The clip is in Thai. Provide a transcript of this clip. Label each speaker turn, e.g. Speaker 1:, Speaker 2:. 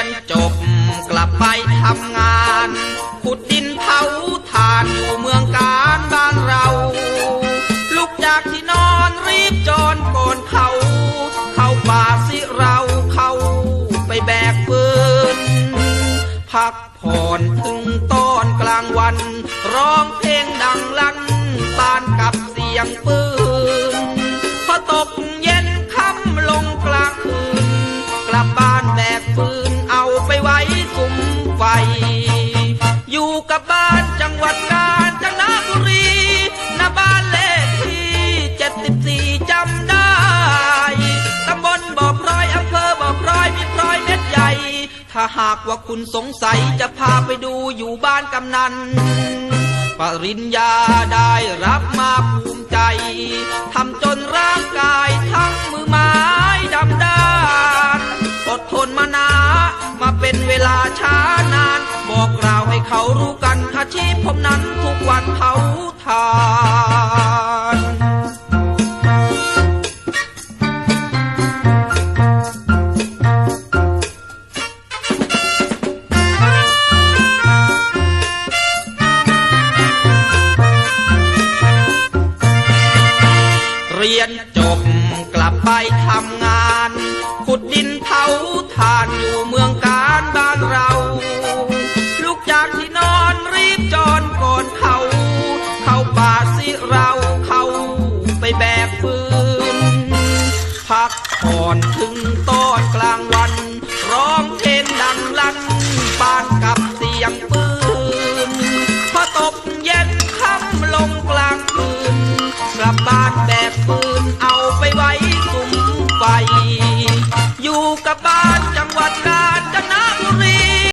Speaker 1: ียนจบกลับไปทำงาน ขุดดินเผาทานอยู่เมืองการบ้านเรา ลุกจากที่นอนรีบจอนก่อนเขา เข้าป่าสิเราเข้าไปแบกปืน พักผ่อนถึงตอนกลางวัน ร้องเพลงดังลั่นปานกับเสียงปืน ไฟ อยู่กับบ้านจังหวัดกาญจนบุรีณบ้านเลขที่เจ็ดสิบสี่จำได้ ตำบลบ่อพลอยอำเภอบ่อพลอยมีพลอยเม็ดใหญ่ ถ้าหากว่าคุณสงสัยจะพาไปดูอยู่บ้านกำนัน ปริญญาได้รับมาภูมิใจ ทำจนร่างกายทั้งมือไม้ดำด้านอดทนมานามา เป็นเวลาช้านาน บอกกล่าวให้เขารู้กันอาชีพผมนั้นทุกวันเผาทานเรียนจบกลับไปทำงาน ขุดดินเผาทานอยู่เมือง เข้าสิเราเข้าไปแบกฟืน พักผ่อนถึงตอนกลางวัน ร้องเพลงดังลั่นปานกับเสียงปืน พอตกเย็นค่ำลงกลางคืน กลับบ้านแบกปืนเอาไปไว้สุมไฟอยู่กับบ้านจังหวัดก